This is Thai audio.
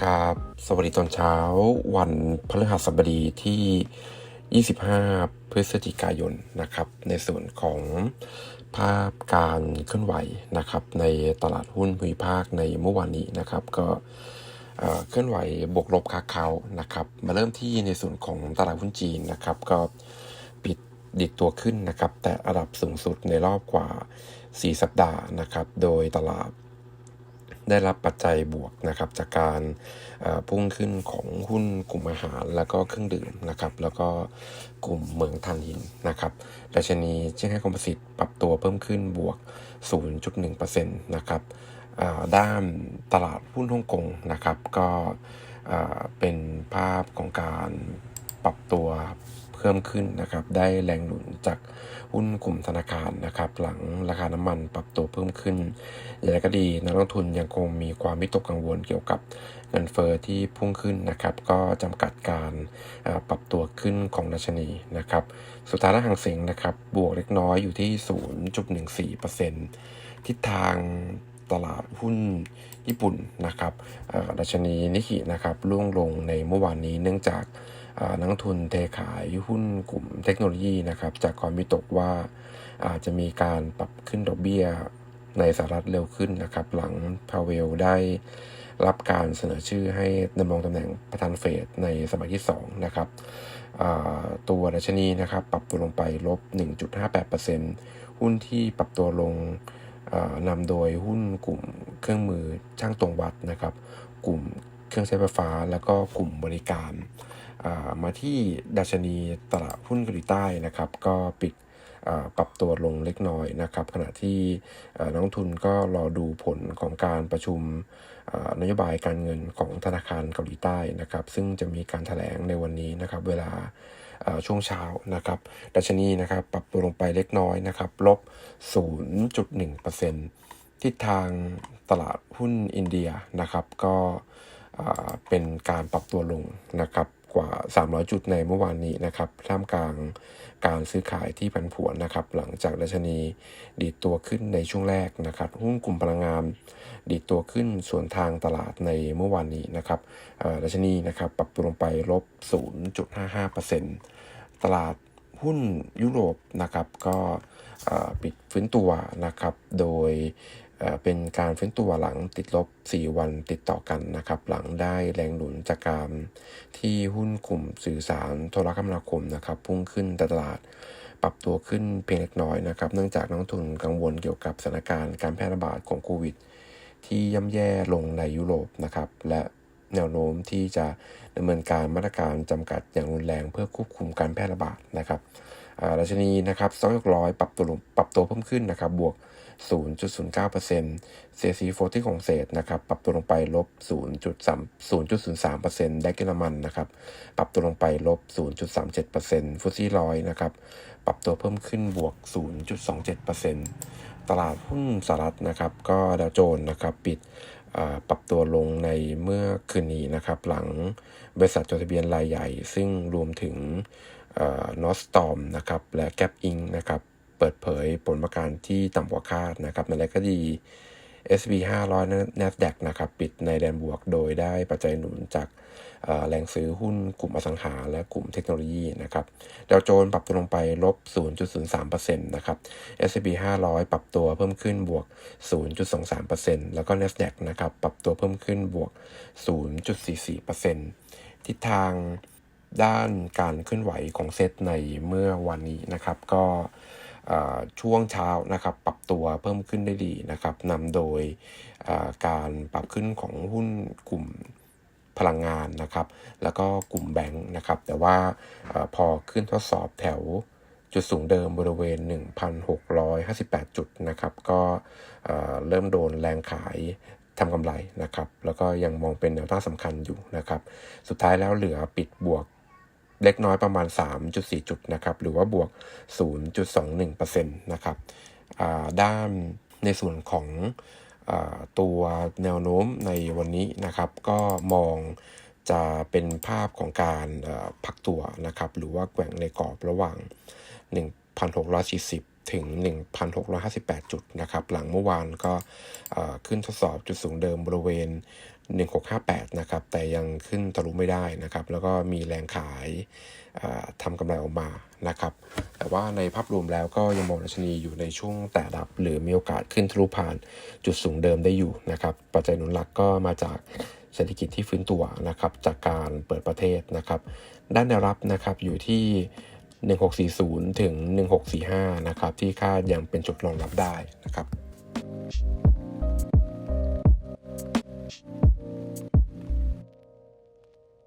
ครับสวัสดีตอนเช้าวันพฤหัสบดีที่ 25 พฤศจิกายนนะครับ ในส่วนของภาพการเคลื่อนไหวนะครับ ในตลาดหุ้นภูมิภาคในเมื่อวานนี้นะครับ ก็เคลื่อนไหวบวกลบค้าเขานะครับ มาเริ่มที่ในส่วนของตลาดหุ้นจีนนะครับ ก็ ดดิดตัวขึ้นนะครับ แต่ระดับสูงสุดในรอบกว่า 4 สัปดาห์นะครับ โดยตลาดได้รับปัจจัยบวกนะครับ จากการพุ่งขึ้นของหุ้นกลุ่มอาหารแล้วก็เครื่องดื่มนะครับ แล้วก็กลุ่มเหมืองถ่านหินนะครับดัชนีเชียงไฮ้คอมโพสิตปรับตัวเพิ่มขึ้นบวก 0.1%นะครับด้านตลาดหุ้นฮ่องกงนะครับ ก็เป็นภาพของการปรับตัว พิ่มขึ้นนะครับ ได้แรงหนุนจากหุ้นกลุ่มธนาคารนะครับ หลังราคาน้ำมันปรับตัวเพิ่มขึ้นอย่างไรก็ดีนักลงทุนยังคงมีความวิตกกังวลเกี่ยวกับเงินเฟอ้อที่พุ่งขึ้นนะครับ ก็จำกัดการปรับตัวขึ้นของดัชนีนะครับ สุดท้ายแล้วหางเสียงนะครับ บวกเล็กน้อยอยู่ที่ 0.14%ทิศทางตลาดหุ้นญี่ปุ่นนะครับดัชนีนิกินะครับร่วงลงในเมื่อวานนี้เนื่องจาก นักทุนเทขายหุ้นกลุ่มเทคโนโลยีนะครับ จากความวิตกว่าอาจจะมีการปรับขึ้นดอกเบี้ยในสหรัฐเร็วขึ้นนะครับ หลังพาเวลได้รับการเสนอชื่อให้ดำรงตำแหน่งประธานเฟดในสมัยที่ 2 นะครับตัวดัชนีนะครับ ปรับตัวลงไปลบ 1.58%หุ้นที่ปรับตัวลงนำโดยหุ้นกลุ่มเครื่องมือช่างตวงวัดนะครับ กลุ่มเครื่องใช้ไฟฟ้า แล้วก็กลุ่มบริการ มาที่ดัชนีตลาดหุ้นเกาหลีใต้นะครับ ก็ปิดปรับตัวลงเล็กน้อยนะครับ ขณะที่นักทุนก็รอดูผลของการประชุมนโยบายการเงินของธนาคารเกาหลีใต้นะครับ ซึ่งจะมีการแถลงในวันนี้นะครับ เวลาช่วงเช้านะครับดัชนีนะครับปรับตัวลงไปเล็กน้อยนะครับลบ 0.1%ทิศทางตลาดหุ้นอินเดียนะครับ ก็เป็นการปรับตัวลงนะครับ กว่า 300 จุดในเมื่อวานนี้นะครับท่ามกลางการซื้อขายที่ผันผวนนะครับ หลังจากดัชนีดีดตัวขึ้นในช่วงแรกนะครับ หุ้นกลุ่มพลังงานดีดตัวขึ้นส่วนทางตลาดในเมื่อวานนี้นะครับดัชนีนะครับปรับตัวลงไปลบ 0.55%ตลาดหุ้นยุโรปนะครับก็ปิดฟื้นตัวนะครับ โดย เป็นการฟื้นตัวหลังติดลบ 4 วันติดต่อกันนะครับ หลังได้แรงหนุนจากการที่หุ้นกลุ่มสื่อสารโทรคมนาคมนะครับพุ่งขึ้นแต่ตลาดปรับตัวขึ้นเพียงเล็กน้อยนะครับ เนื่องจากนักลงทุนกังวลเกี่ยวกับสถานการณ์การแพร่ระบาดของโควิด ที่ย่ำแย่ลงในยุโรปนะครับ และ แนวโน้มที่จะดำเนินการมาตรการจำกัดอย่างรุนแรงเพื่อควบคุมการแพร่ระบาดนะครับอ่าดัชนีนะครับสต็อกร้อยปรับตัวลงปรับตัวเพิ่มขึ้นนะครับ บวก 0.09% CAC 40ของเศษนะครับ ปรับตัวลงไปลบ 0.3 0.03%ได้เกลมันนะครับ ปรับตัวลงไปลบ 0.37%ฟุตซี่ร้อยนะครับ ปรับตัวเพิ่มขึ้นบวก 0.27% ตลาดหุ้นสหรัฐนะครับ ก็ดาวโจนส์นะครับปิดปรับตัวลงในเมื่อคืนนี้นะครับ หลังบริษัทจดทะเบียนรายใหญ่ ซึ่งรวมถึงนอสตอมนะครับและแก p อิงนะครับ เปิดเผยผลประการที่ต่ำกว่าคาดนะครับในและก็ดี SB 500 NASDAQ นะครับปิดในแดนบวกโดยได้ปัจจัยหนุนจากแรงซื้อหุ้นกลุ่มอสังหาและกลุ่มเทคโนโลยีนะครับดาวโจนส์ปรับตัวลงไปลบ 0.03%นะครับ S&P 500 ปรับตัวเพิ่มขึ้นบวก 0.23%แล้วก็ NASDAQ นะครับปรับตัวเพิ่มขึ้นบวก 0.44%ทิศทางด้านการเคลื่อนไหวของเซตในเมื่อวันนี้นะครับ ก็ช่วงเช้านะครับปรับ ตัวเพิ่มขึ้นได้ดีนะครับนำโดยการปรับขึ้นของหุ้นกลุ่มพลังงานนะครับ แล้วก็กลุ่มแบงค์นะครับ แต่ว่าอพอขึ้นทดสอบแถวจุดสูงเดิมบริเวณ 1,658 จุดนะครับ ก็เริ่มโดนแรงขายทำกำไรนะครับ แล้วก็ยังมองเป็นแนวต้านสำคัญอยู่นะครับ สุดท้ายแล้วเหลือปิดบวกเล็กน้อยประมาณ 3.4 จุดนะครับ หรือว่าบวก 0.21%นะครับ ด้านในส่วนของอตัวแนวโน้มในวันนี้นะครับ ก็มองจะเป็นภาพของการพักตัวนะครับ หรือว่าแกว่งในกรอบระหว่าง 1,640 ถึง 1,658 จุดนะครับ หลังเมื่อวานก็ขึ้นทดสอบจุดสูงเดิมบริเวณ 1658 นะครับ แต่ยังขึ้นทะลุไม่ได้นะครับ แล้วก็มีแรงขายทำกำไรออกมานะครับ แต่ว่าในภาพรวมแล้วก็ยังมองดัชนีอยู่ในช่วงแตะรับ หรือมีโอกาสขึ้นทะลุผ่านจุดสูงเดิมได้อยู่นะครับ ปัจจัยหนุนหลักก็มาจากเศรษฐกิจที่ฟื้นตัวนะครับจากการเปิดประเทศนะครับ ด้านแนวรับนะครับอยู่ที่ 1640 ถึง 1645 นะครับ ที่คาดยังเป็นจุดรองรับได้นะครับ